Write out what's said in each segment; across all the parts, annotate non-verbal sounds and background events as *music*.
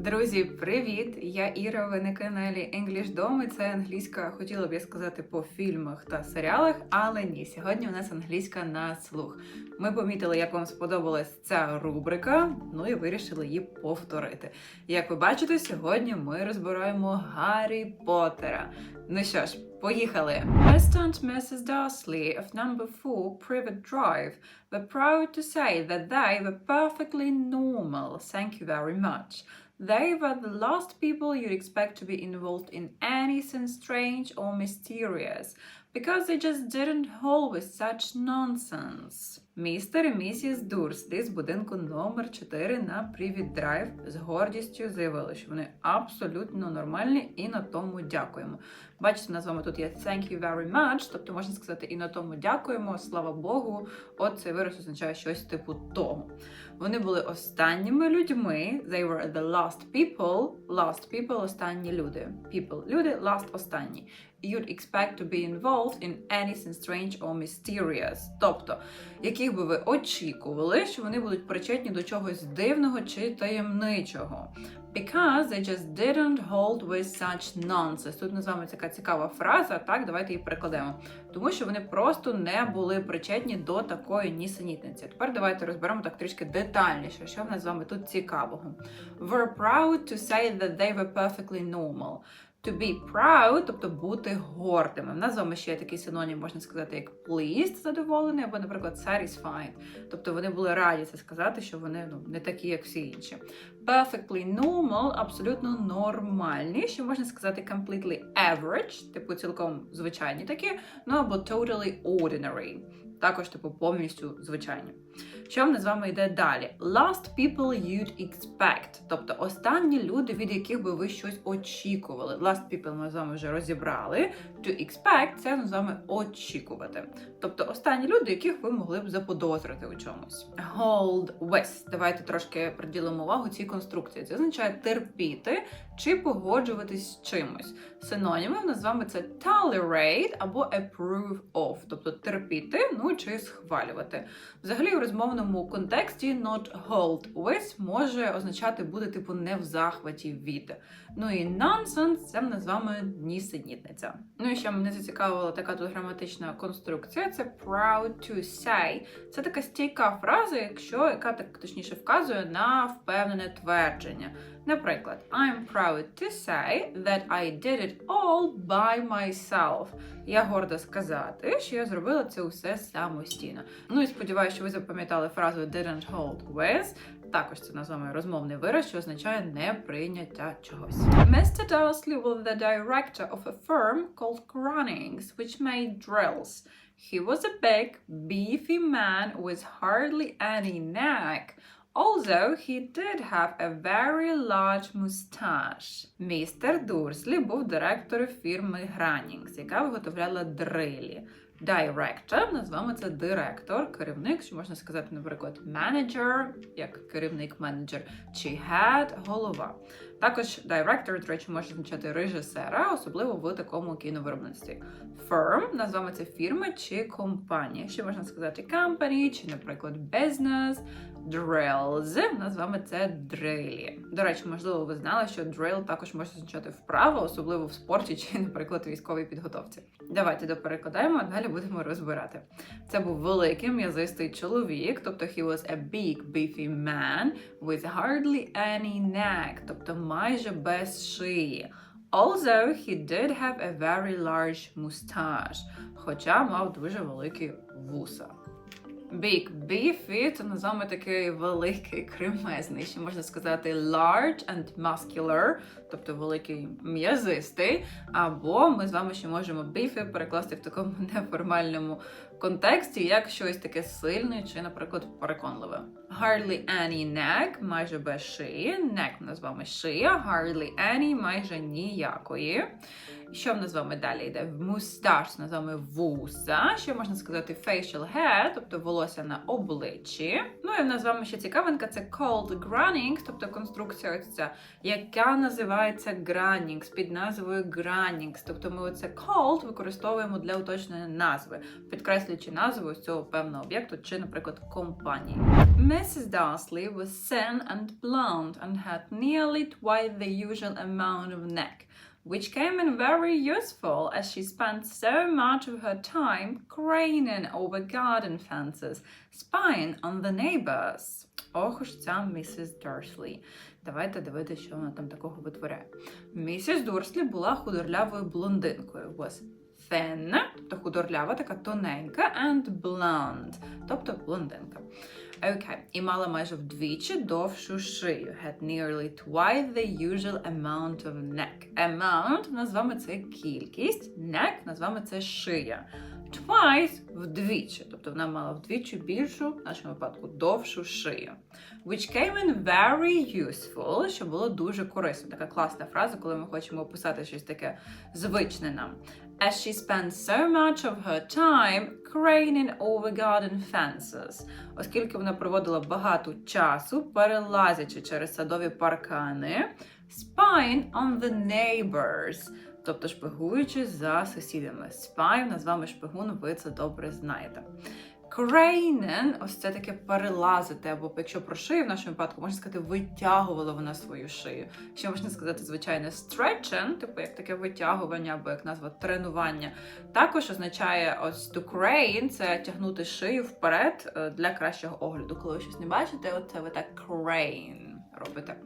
Друзі, привіт! Я Іра. Ви на каналі English Dom. і Це англійська, хотіла б я сказати, по фільмах та серіалах, але ні. Сьогодні у нас англійська на слух. Ми помітили, як вам сподобалась ця рубрика, ну і вирішили її повторити. Як ви бачите, сьогодні ми розбираємо Гаррі Поттера. Ну що ж, поїхали. And Mrs. Dursley of number 4 Privet Drive were proud to say that they were perfectly normal. Thank you very much. They were the last people you'd expect to be involved in anything strange or mysterious, because they just didn't hold with such nonsense. Містер і місіс Дурслі з будинку номер 4 на Привіт Драйв з гордістю заявили, що вони абсолютно нормальні і на тому дякуємо. Бачите, на з вами тут є thank you very much, тобто можна сказати і на тому дякуємо, слава Богу. От цей вираз означає щось типу того. Вони були останніми людьми. They were the last people. Last people – останні люди. People – люди, last – останні. You'd expect to be involved in anything strange or mysterious. Тобто, яких би ви очікували, що вони будуть причетні до чогось дивного чи таємничого. Because they just didn't hold with such nonsense. Тут називаємо така цікава фраза, так, давайте її перекладемо. Тому що вони просто не були причетні до такої нісенітниці. Тепер давайте розберемо так трішки детальніше, що в нас з вами тут цікавого. Were proud to say that they were perfectly normal. To be proud, тобто бути гордими. В нас з вами ще є такий синонім, можна сказати, як pleased, задоволений, або, наприклад, satisfied. Тобто вони були раді це сказати, що вони ну, не такі, як всі інші. Perfectly normal, абсолютно нормальні, що можна сказати completely average, типу цілком звичайні такі, ну або totally ordinary. Також, типу, повністю звичайні. Що в нас з вами йде далі? Last people you'd expect. Тобто останні люди, від яких би ви щось очікували. Last people ми з вами вже розібрали. To expect це з вами очікувати. Тобто останні люди, яких ви могли б заподозрити у чомусь. Hold with. Давайте трошки приділимо увагу цій конструкції. Це означає терпіти чи погоджуватись з чимось. Синоніми в нас з вами це tolerate або approve of, тобто терпіти, ну чи схвалювати. Взагалі, в розмовному контексті not hold with може означати бути типу не в захваті від. Ну і nonsense – це нас з вами нісенітниця. Ну і ще мене зацікавила така тут граматична конструкція. Це proud to say. Це така стійка фраза, якщо яка так точніше вказує на впевнене твердження. Наприклад, I'm proud to say that I did it all by myself. Я горда сказати, що я зробила це усе самостійно. Ну і сподіваюся, що ви запам'ятали фразу didn't hold with. Також це називаємо розмовний вираз, що означає неприйняття чогось. Mr. Dursley was the director of a firm called Grunnings, which made drills. He was a big, beefy man with hardly any neck. Although he did have a very large mustache. Містер Дурслі був директором фірми Граннінгс, яка виготовляла дрилі. Director, назвемо це директор, керівник, що можна сказати, наприклад, manager, як керівник менеджер, чи head – голова. Також director, до речі, може означати режисера, особливо в такому кіновиробництві. Firm, назвемо це фірма чи компанія. Ще можна сказати company, чи, наприклад, business. Drills, назвемо це дрилі. До речі, можливо, ви знали, що drill також може означати вправо, особливо в спорті чи, наприклад, військовій підготовці. Давайте доперекладаємо, а далі будемо розбирати. Це був великий м'язистий чоловік, тобто he was a big beefy man with hardly any neck, тобто майже без шиї. Although he did have a very large mustache, хоча мав дуже великі вуса. Big beefy – це називаємо такий великий, кремезний, ще можна сказати large and muscular, тобто великий м'язистий. Або ми з вами ще можемо beefy перекласти в такому *laughs* неформальному контексті, як щось таке сильне чи, наприклад, переконливе. Hardly any neck – майже без шиї. Neck ми назвемо шия, hardly any – майже ніякої. Що в нас з вами далі йде? Мусташ називаємо вуса. Що можна сказати facial hair, тобто волосся на обличчі. Ну і в нас з вами ще цікавинка це cold grunning, тобто конструкція ось ця, яка називається grunning, під назвою grunning. Тобто ми оце cold використовуємо для уточнення назви. Підкреслюю підкреслюючи назву цього певного об'єкту чи, наприклад, компанії. Mrs. Darsley was thin and blonde and had nearly twice the usual amount of neck, which came in very useful as she spent so much of her time craning over garden fences, spying on the neighbors. Ох уж ця місіс Дурслі. Давайте дивитися, що вона там такого витворяє. Місіс Дурслі була худорлявою блондинкою. Was thin, тобто худорлява, така тоненька, and blonde, тобто блондинка. Окей, і мала майже вдвічі довшу шию. Had nearly twice the usual amount of neck. Amount нас це кількість, neck в нас з вами це шия. Twice вдвічі, тобто вона мала вдвічі більшу, в нашому випадку довшу шию. Which came in very useful, що було дуже корисно. Така класна фраза, коли ми хочемо описати щось таке звичне нам. As she spent so much of her time craning over garden fences. Оскільки вона проводила багато часу, перелазячи через садові паркани, spying on the neighbors. Тобто шпигуючи за сусідами. Spy, назвами шпигун, ви це добре знаєте. Крейнен, ось це таке перелазити, або якщо про шию в нашому випадку, можна сказати, витягувала вона свою шию. Ще можна сказати, звичайно, стречен, типу як таке витягування, або як назва тренування. Також означає ось to crane, це тягнути шию вперед е, для кращого огляду. Коли ви щось не бачите, от це ви так crane робите.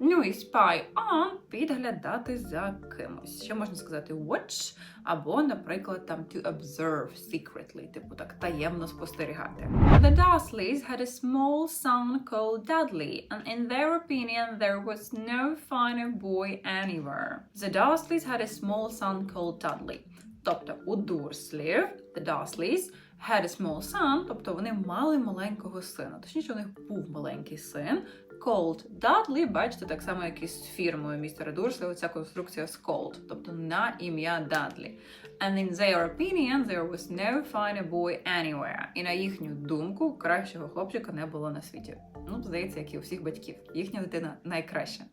Ну і spy on підглядати за кимось. Ще можна сказати watch, або, наприклад, там to observe secretly, типу так таємно спостерігати. The Dursleys had a small son called Dudley, and in their opinion there was no finer boy anywhere. The Dursleys had a small son called Dudley. Тобто у Дурслів, the Dursleys, had a small son, тобто вони мали маленького сина. Точніше, у них був маленький син, called Dudley, бачите, так само, як і з фірмою містера Дурслі, оця конструкція з called, тобто на ім'я Дадлі. And in their opinion, there was no finer boy anywhere. І на їхню думку, кращого хлопчика не було на світі. Ну, здається, як і у всіх батьків. Їхня дитина найкраща.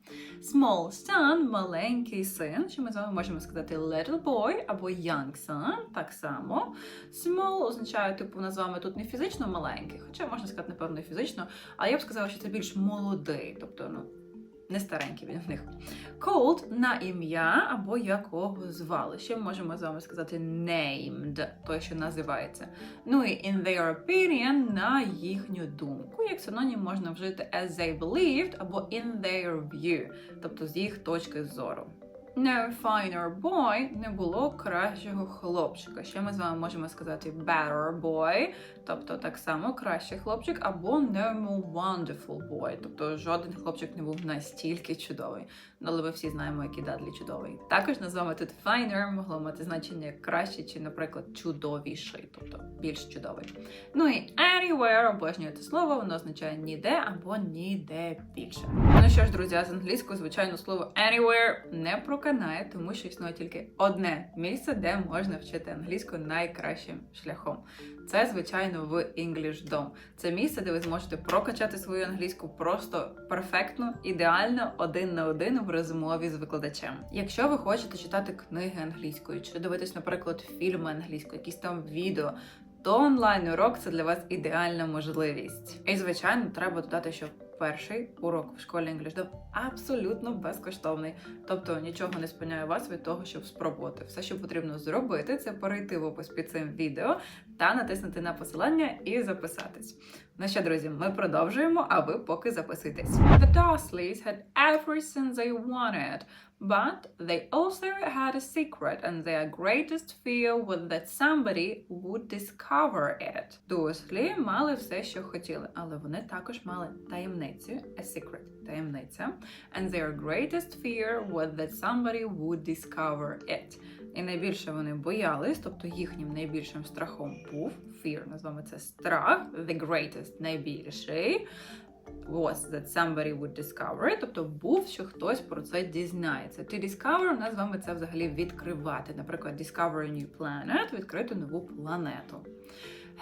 Small son – маленький син, що ми з вами можемо сказати little boy або young son, так само. Small означає, типу, у нас з вами тут не фізично маленький, хоча можна сказати, напевно, фізично, але я б сказала, що це більш молодий, тобто, ну, не старенький він в них. Cold на ім'я або якого звали. Ще можемо з вами сказати named, той, що називається. Ну і in their opinion, на їхню думку. Як синонім можна вжити as they believed або in their view, тобто з їх точки зору. No finer boy не було кращого хлопчика. Ще ми з вами можемо сказати better boy, тобто так само кращий хлопчик, або no more wonderful boy, тобто жоден хлопчик не був настільки чудовий. Але ми всі знаємо, який Дадлі чудовий. Також назвами тут finer могло мати значення краще, чи, наприклад, чудовіший, тобто більш чудовий. Ну і anywhere, обожнюю це слово, воно означає ніде або ніде більше. Ну що ж, друзі, з англійською, звичайно, слово anywhere не проканає, тому що існує тільки одне місце, де можна вчити англійську найкращим шляхом. Це, звичайно, в EnglishDom. Це місце, де ви зможете прокачати свою англійську просто перфектно, ідеально, один на один розмові з викладачем. Якщо ви хочете читати книги англійською, чи дивитись, наприклад, фільми англійською, якісь там відео. То онлайн-урок це для вас ідеальна можливість. І, звичайно, треба додати, що перший урок в школі EnglishDom абсолютно безкоштовний. Тобто нічого не спиняє вас від того, щоб спробувати. Все, що потрібно зробити, це перейти в опис під цим відео та натиснути на посилання і записатись. Ну що, друзі, ми продовжуємо, а ви поки записуйтесь. The Dursleys had everything they wanted, but they also had a secret, and their greatest fear was that somebody would discover it. Дурслі мали все, що хотіли, але вони також мали таємницю, a secret, таємниця. And their greatest fear was that somebody would discover it. І найбільше вони боялись, тобто їхнім найбільшим страхом був fear, назвемо це страх, the greatest, найбільший. Was that somebody would discover it, тобто був, що хтось про це дізнається. To discover, у нас з вами це взагалі відкривати. Наприклад, discover a new planet, відкрити нову планету.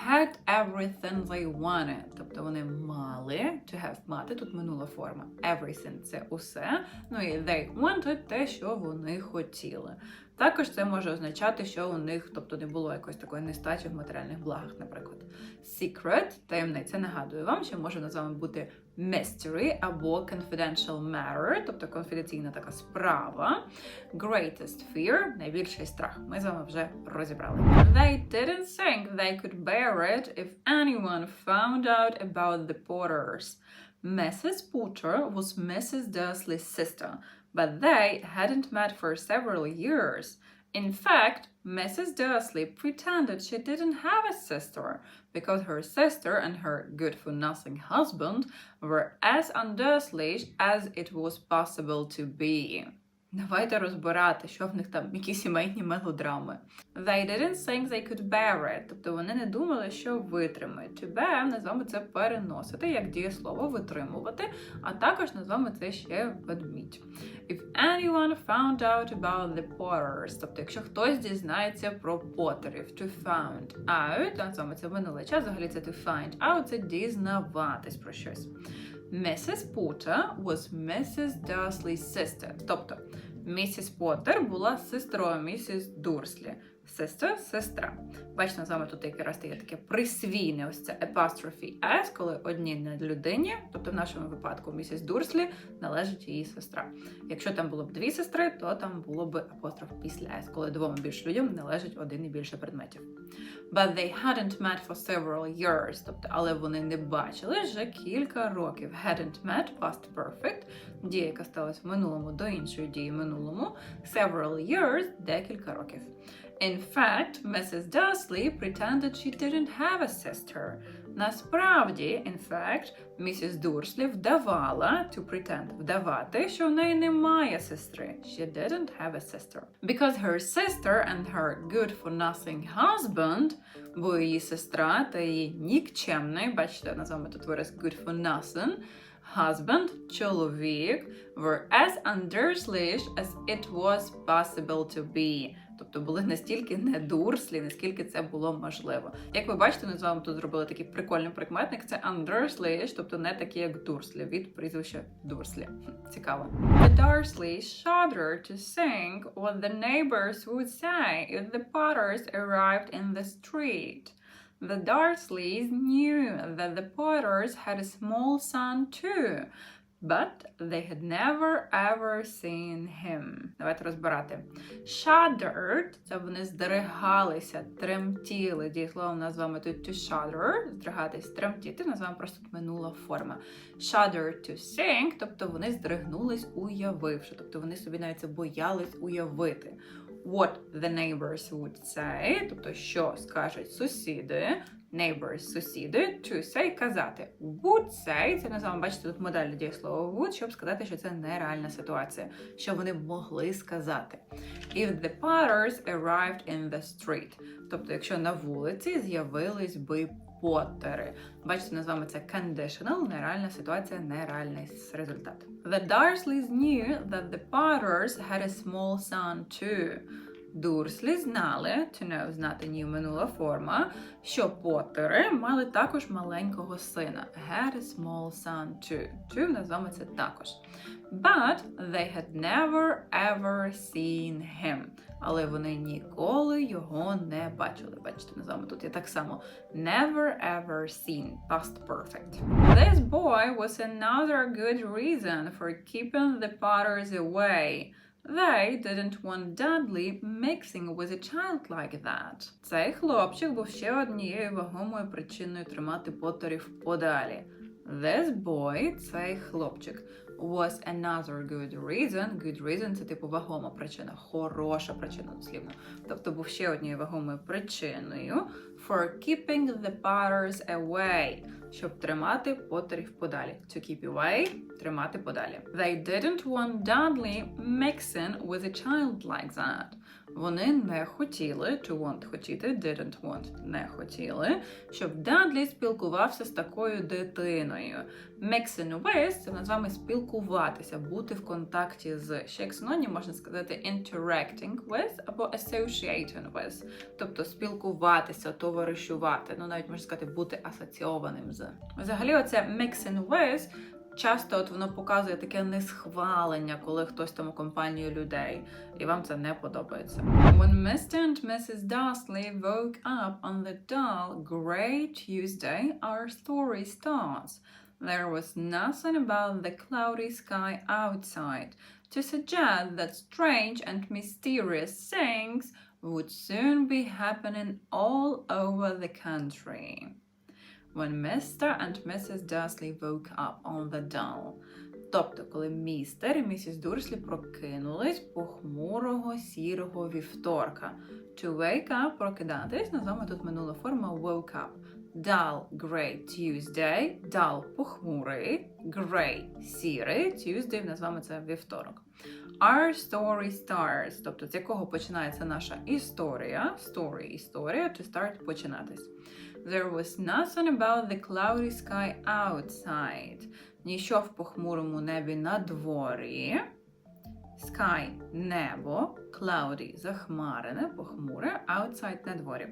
Had everything they wanted, тобто вони мали to have мати, тут минула форма. Everything це усе. Ну і they wanted те, що вони хотіли. Також це може означати, що у них, тобто, не було якоїсь такої нестачі в матеріальних благах, наприклад. Secret – таємниця. Нагадую вам, що може з вами бути mystery або confidential matter, тобто конфіденційна така справа. Greatest fear – найбільший страх. Ми з вами вже розібрали. They didn't think they could bear it if anyone found out about the Potters. Mrs. Potter was Mrs. Dursley's sister, but they hadn't met for several years. In fact, Mrs. Dursley pretended she didn't have a sister because her sister and her good for nothing husband were as undursley as it was possible to be. Давайте розбирати, що в них там, які сімейні мелодрами. They didn't think they could bear it. Тобто вони не думали, що витримають. To bear назвемо це переносити, як дієслово витримувати, а також назвемо це ще ведмідь. If anyone found out about the Potters, тобто якщо хтось дізнається про Поттерів, to find out, назвемо це минулий час, взагалі це to find out, це дізнаватись про щось. Mrs. Potter was Mrs. Dursley's sister. Тобто, місіс Поттер була сестрою місіс Дурслі. Sister – сестра. Бачите, з вами тут якраз є таке присвійне, ось це apostrophe S, коли одній людині, тобто в нашому випадку місіс Дурслі належить її сестра. Якщо там було б дві сестри, то там було б апостроф після S, коли двом і більше людям належить один і більше предметів. But they hadn't met for several years, тобто, але вони не бачили вже кілька років. Hadn't met, past perfect, дія, яка сталася в минулому до іншої дії минулому. Several years – декілька років. In fact, Mrs. Dursley pretended she didn't have a sister. Насправді, in fact, місіс Дурслі вдавала to pretend, вдавати, що в неї немає сестри. She didn't have a sister. Because her sister and her good-for-nothing husband, бо її сестра та її нікчемний, бачите, назвемо тут вираз good for nothing, husband, чоловік, were as undurslyish as it was possible to be. Тобто були настільки не дурслі, наскільки це було можливо. Як ви бачите, ми з вами тут зробили такий прикольний прикметник. Це undurslyish, тобто не такі, як дурслі, від прізвища дурслі. Цікаво. The Dursleys shuddered to think what the neighbors would say if the Potters arrived in the street. The Dursleys knew that the Potters had a small son too, but they had never ever seen him. Давайте розбирати. Shuddered – це вони здригалися, тремтіли. Дієслово назвемо тут to shudder, здригатись, тремтіти, назвемо просто минула форма. Shudder to think, тобто вони здригнулись, уявивши. Тобто вони собі навіть це боялись уявити. What the neighbors would say, тобто що скажуть сусіди, neighbors – сусіди, to say – казати. Would say – це називаємо, бачите, тут модель дієслова would, щоб сказати, що це нереальна ситуація, що вони могли сказати. If the Potters arrived in the street, тобто, якщо на вулиці з'явились би Поттери. Бачите, називаємо це conditional, нереальна ситуація, нереальний результат. The Dursleys knew that the Potters had a small son too. Дурслі знали, to know, знати ні минула форма, що Поттери мали також маленького сина. Had a small son too. To назвемо це також. But they had never ever seen him. Але вони ніколи його не бачили. Бачите, назвемо тут є так само. Never ever seen. Past perfect. This boy was another good reason for keeping the Potters away. They didn't want Dudley mixing with a child like that. Цей хлопчик був ще однією вагомою причиною тримати Поттерів подалі. This boy, цей хлопчик, was another good reason. Good reason – це типу вагома причина, хороша причина дослівно. Тобто був ще однією вагомою причиною for keeping the Potters away, щоб тримати Поттерів подалі. To keep away – тримати подалі. They didn't want Dudley mixing with a child like that. Вони не хотіли, to want хотіти, didn't want не хотіли, щоб Дадлі спілкувався з такою дитиною. Mixing with – це назвами спілкуватися, бути в контакті з. Ще як синонім можна сказати interacting with або associating with, тобто спілкуватися, товаришувати. Ну навіть можна сказати бути асоційованим з. Взагалі, оце mixing with часто от воно показує таке несхвалення, коли хтось там у компанії людей, і вам це не подобається. When Mr. and Mrs. Dursley woke up on the dull, grey Tuesday, our story starts. There was nothing about the cloudy sky outside to suggest that strange and mysterious things would soon be happening all over the country. When Mr. and Mrs. Dursley woke up on the dawn. Тобто, коли містер і місіс Дурслі прокинулись похмурого сірого вівторка. To wake up – прокидатись, назвемо тут минула форма woke up. Dull – grey Tuesday, dull – похмурий, grey – сірий, Tuesday назвемо це вівторок. Our story starts, тобто з якого починається наша історія, story – історія, to start – починатись. There was nothing about the cloudy sky outside. Ніщо в похмурому небі на дворі. Sky – небо, cloudy – захмарене, похмуре, outside – на дворі.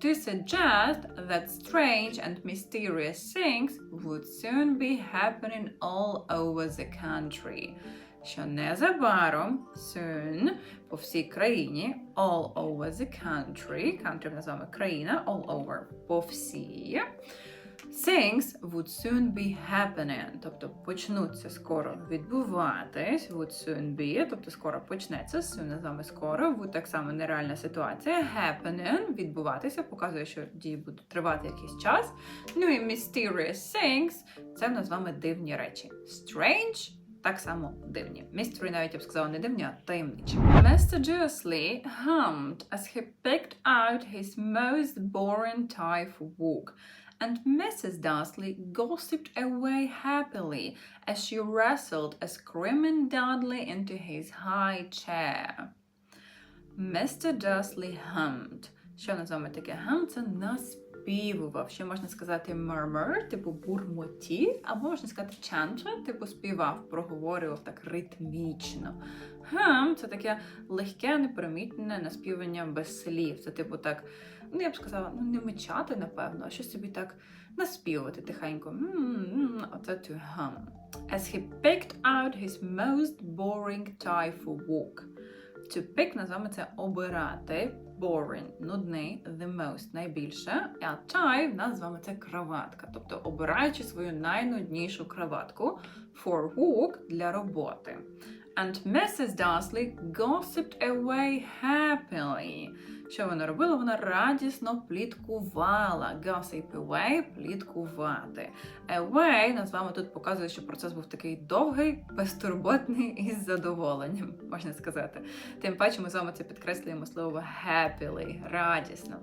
To suggest that strange and mysterious things would soon be happening all over the country. Що незабаром, soon, по всій країні, all over the country, country називаємо країна, all over, по всій, things would soon be happening, тобто почнуться скоро відбуватись, would soon be, тобто скоро почнеться, soon називаємо скоро, would так само нереальна ситуація, happening, відбуватися, показує, що дії будуть тривати якийсь час. Ну і mysterious things, це в нас з вами дивні речі. Strange так само дивні. Mystery навіть я б сказала не дивні, а таємничі. Mr. Dursley hummed as he picked out his most boring type walk. And Mrs. Dursley gossiped away happily as she wrestled a screaming Dudley into his high chair. Mr. Dursley hummed. Що називаємо таке hum? Це наспівував. Ще можна сказати murmur, типу бурмотів, або можна сказати chanter, типу співав, проговорював так ритмічно. Hum – це таке легке, непримітне наспівання без слів. Це типу так, ну я б сказала, ну не мечати, напевно, а щось собі так наспівувати тихенько. М-м-м, Оце to hum. As he picked out his most boring tie for walk. To pick називаємо це обирати. Boring – нудний, the most – найбільше. А tie в нас з вами це краватка. Тобто обираючи свою найнуднішу краватку for work для роботи. And Mrs. Dursley gossiped away happily. Що вона робила? Вона радісно пліткувала. Gossip away – пліткувати. Away нас вами тут показує, що процес був такий довгий, безтурботний і з задоволенням, можна сказати. Тим паче ми з вами це підкреслюємо слово happily – радісно.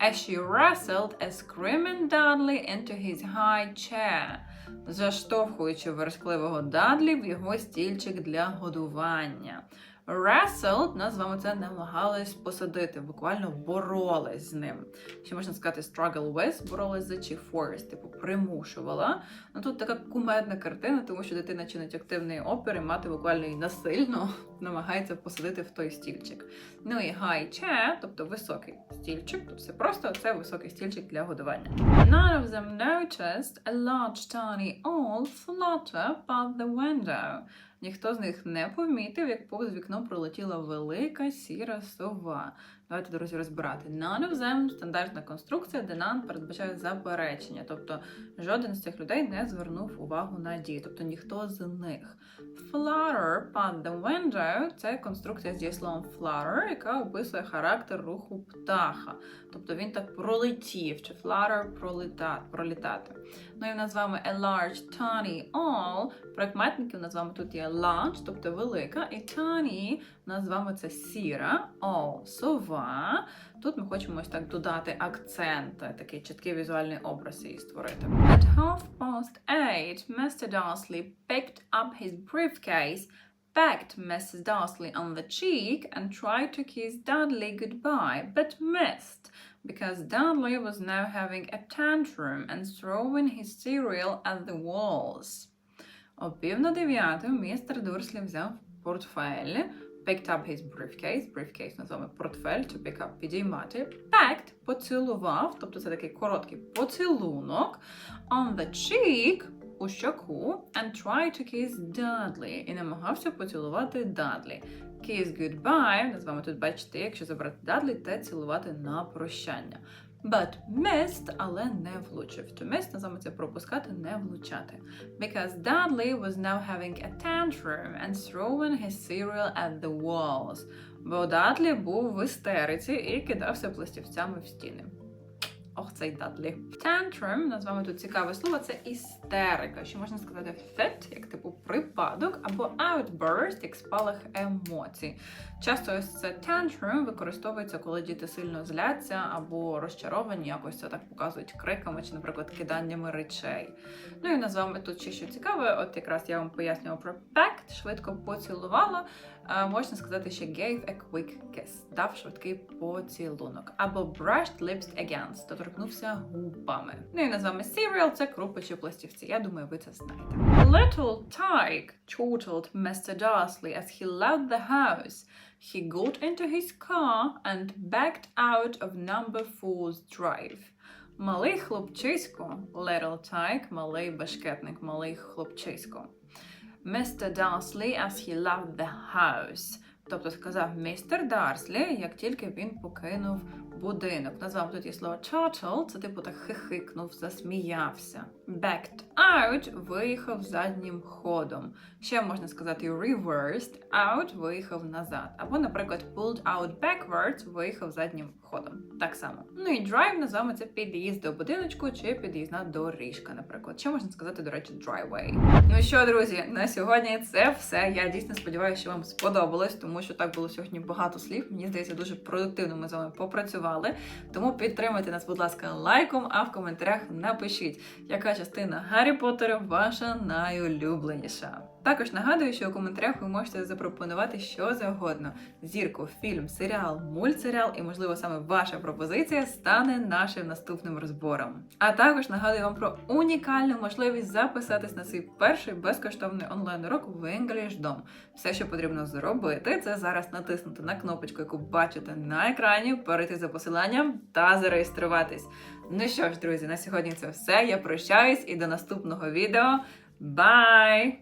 As she wrestled a screaming Dudley into his high chair заштовхуючи верескливого Дадлі в його стільчик для годування. Wrestled, нас з вами це намагались посадити, буквально боролись з ним. Ще можна сказати struggle with, боролись за чи force, типу примушувала. Ну тут така кумедна картина, тому що дитина чинить активний опір і мати буквально і насильно *laughs* намагається посадити в той стільчик. Ну і high chair, тобто високий стільчик, тут все просто це високий стільчик для годування. None of them noticed a large tiny owl flutter past the window. Ніхто з них не помітив, як повз вікно пролетіла велика сіра сова. Давайте, друзі, розбирати. Them – стандартна конструкція, де none передбачає заперечення. Тобто жоден з цих людей не звернув увагу на дії, тобто ніхто з них. Flutter past the window – це конструкція з дієсловом flutter, яка описує характер руху птаха. Тобто він так пролетів, чи flutter проліта, пролітати. Ну і в нас вами a large tiny all. Прикметників у нас з вами тут є large, тобто велика, і tiny у нас з вами це сіра, all – сова. Тут ми хочемо ось так додати акцент, такий чіткий візуальний образ її створити. At half past eight, Mr. Darsley picked up his briefcase, pecked Mrs. Darsley on the cheek and tried to kiss Dudley goodbye, but missed because Dudley was now having a tantrum and throwing his cereal at the walls. О пів на дев'яту містер Дурслі взяв портфель, Picked up his briefcase, briefcase називаємо портфель, to pick up, підіймати, packed, поцілував, тобто це такий короткий поцілунок, on the cheek, у щоку and tried to kiss Dudley. І намагався поцілувати Дадлі. Kiss goodbye, назвемо тут, бачите, якщо забрати Дадлі, те цілувати на прощання. But missed, але не влучив. To miss називається пропускати, не влучати. Because Dudley was now having a tantrum and throwing his cereal at the walls. Бо Дадлі був в істериці і кидався пластівцями в стіни. Ох, цей Дадлі. Tantrum, назвемо тут цікаве слово, це істерика. Що можна сказати fit, як типу припадок, або outburst, як спалах емоцій. Часто ось це tantrum використовується, коли діти сильно зляться або розчаровані, якось це так показують криками чи, наприклад, киданнями речей. Ну і назвемо тут ще що цікаве. От якраз я вам пояснювала про pecked, швидко поцілувала. Можна сказати, ще gave a quick kiss, дав швидкий поцілунок. Або brushed lips against, доторкнувся губами. Ну і назвемо cereal – це крупи чи пластівці. Я думаю, ви це знаєте. Little Tyke chortled Mr. Darcy as he left the house. He got into his car and backed out of number four's drive. Малий хлопчисько, little Tyke, малий бешкетник, малий хлопчисько. Mr. Darsley as he left the house. Тобто сказав містер Дарслі, як тільки він покинув будинок. Назвав тут є слово chortle, це типу так хихикнув, засміявся. Backed out виїхав заднім ходом. Ще можна сказати reversed out виїхав назад. Або, наприклад, pulled out backwards виїхав заднім ходом. Так само. Ну і drive називаємо це під'їзд до будиночку чи під'їзна доріжка, наприклад. Ще можна сказати, до речі, driveway. Ну що, друзі, на сьогодні це все. Я дійсно сподіваюся, що вам сподобалось, тому що так було сьогодні багато слів. Мені здається, дуже продуктивно ми з вами попрацювали. Тому підтримайте нас, будь ласка, лайком, а в коментарях напишіть, яка частина Гаррі Поттера ваша найулюбленіша. Також нагадую, що у коментарях ви можете запропонувати що завгодно: зірку, фільм, серіал, мультсеріал, і, можливо, саме ваша пропозиція стане нашим наступним розбором. А також нагадую вам про унікальну можливість записатись на свій перший безкоштовний онлайн-урок в EnglishDom. Все, що потрібно зробити, це зараз натиснути на кнопочку, яку бачите на екрані, перейти за посиланням та зареєструватись. Ну що ж, друзі, на сьогодні це все. Я прощаюсь і до наступного відео. Бай!